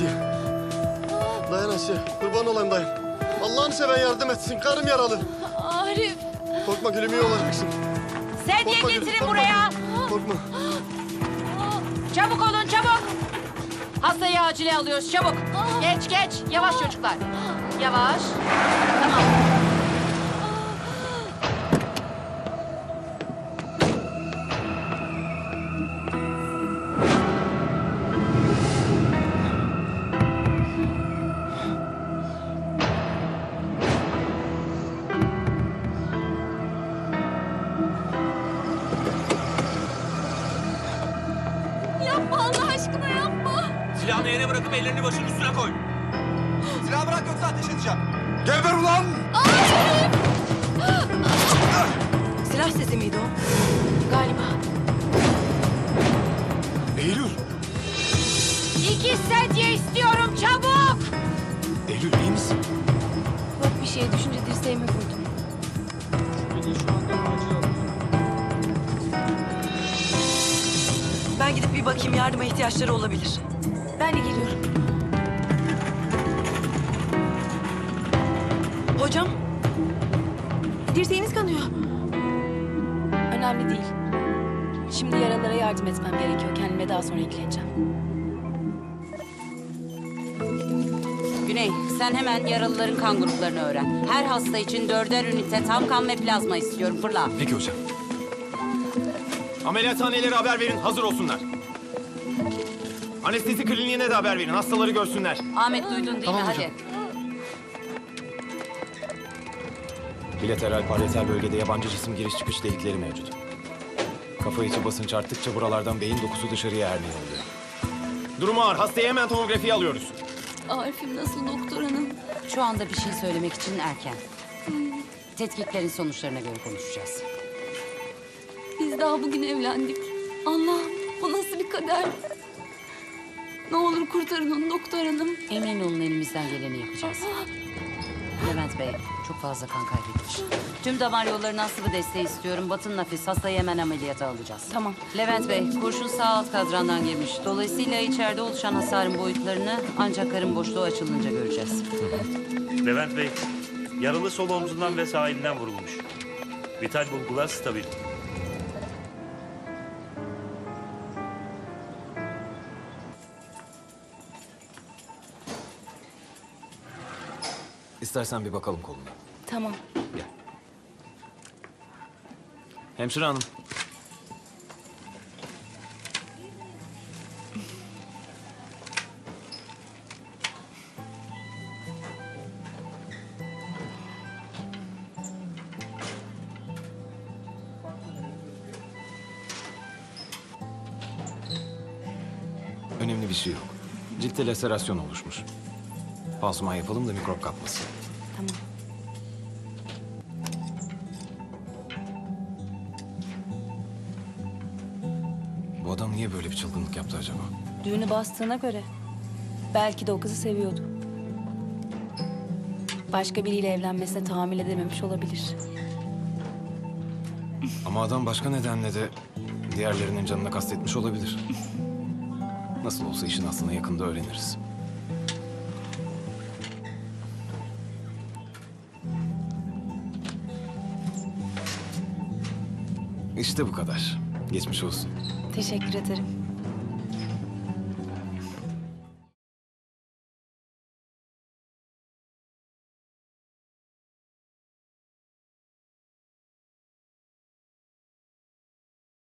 Asiye. Dayan Asiye. Kurban olayım dayan. Allah'ını seven yardım etsin. Karım yaralı. Arif. Korkma gülüm iyi olacaksın. Sen niye getirin korkma. buraya? Korkma. Çabuk olun çabuk. Hastayı acile alıyoruz çabuk. Geç geç. Yavaş çocuklar. Yavaş. Tamam. Silahını yere bırakıp ellerini başının üstüne koy. Silahı bırak yoksa ateş edeceğim. Geber ulan! Silah sesi miydi o? Galiba. Eylül. İki sedye istiyorum çabuk. Eylül iyi misin? Yok bir şey düşünce dirseğimi vurdum. Ben gidip bir bakayım yardıma ihtiyaçları olabilir. De geliyorum. Hocam Dirseğiniz kanıyor. Önemli değil. Şimdi yaralara yardım etmem gerekiyor. Kendime daha sonra ilgileneceğim. Güney sen hemen yaralıların kan gruplarını öğren. Her hasta için dörder ünite tam kan ve plazma istiyorum fırla. Peki hocam. Ameliyathanelere haber verin, hazır olsunlar. Anestezi kliniğine de haber verin, hastaları görsünler. Ahmet duydun değil mi hadi. Bilateral parietal bölgede yabancı cisim giriş çıkış delikleri mevcut. Kafa içi basınç arttıkça buralardan beyin dokusu dışarıya ermiyor oluyor. Durumu ağır, hastayı hemen tomografiye alıyoruz. Arif'im nasıl doktor hanım? Şu anda bir şey söylemek için erken. Tetkiklerin sonuçlarına göre konuşacağız. Biz daha bugün evlendik. Allah bu nasıl bir kader? Ne olur kurtarın onu doktor hanım. Emin olun elimizden geleni yapacağız. Levent Bey çok fazla kan kaybetmiş. Tüm damar yollarından sıvı desteği istiyorum. Batın nafis hastayı hemen ameliyata alacağız. Tamam. Levent Bey kurşun sağ alt kadrandan girmiş. Dolayısıyla içeride oluşan hasarın boyutlarını ancak karın boşluğu açılınca göreceğiz. Levent Bey, yaralı sol omzundan ve sağ elinden vurulmuş. Vital bulgular stabil. İstersen bir bakalım koluna. Tamam. Gel. Hemşire hanım. Önemli bir şey yok. Ciltte laserasyon oluşmuş. Pansuman yapalım da mikrop kapmasın. Tamam. Bu adam niye böyle bir çılgınlık yaptı acaba? Düğünü bastığına göre belki de o kızı seviyordu. Başka biriyle evlenmesine tahammül edememiş olabilir. Ama adam başka nedenle de diğerlerinin canına kastetmiş olabilir. Nasıl olsa işin aslını yakında öğreniriz. İşte bu kadar. Geçmiş olsun. Teşekkür ederim.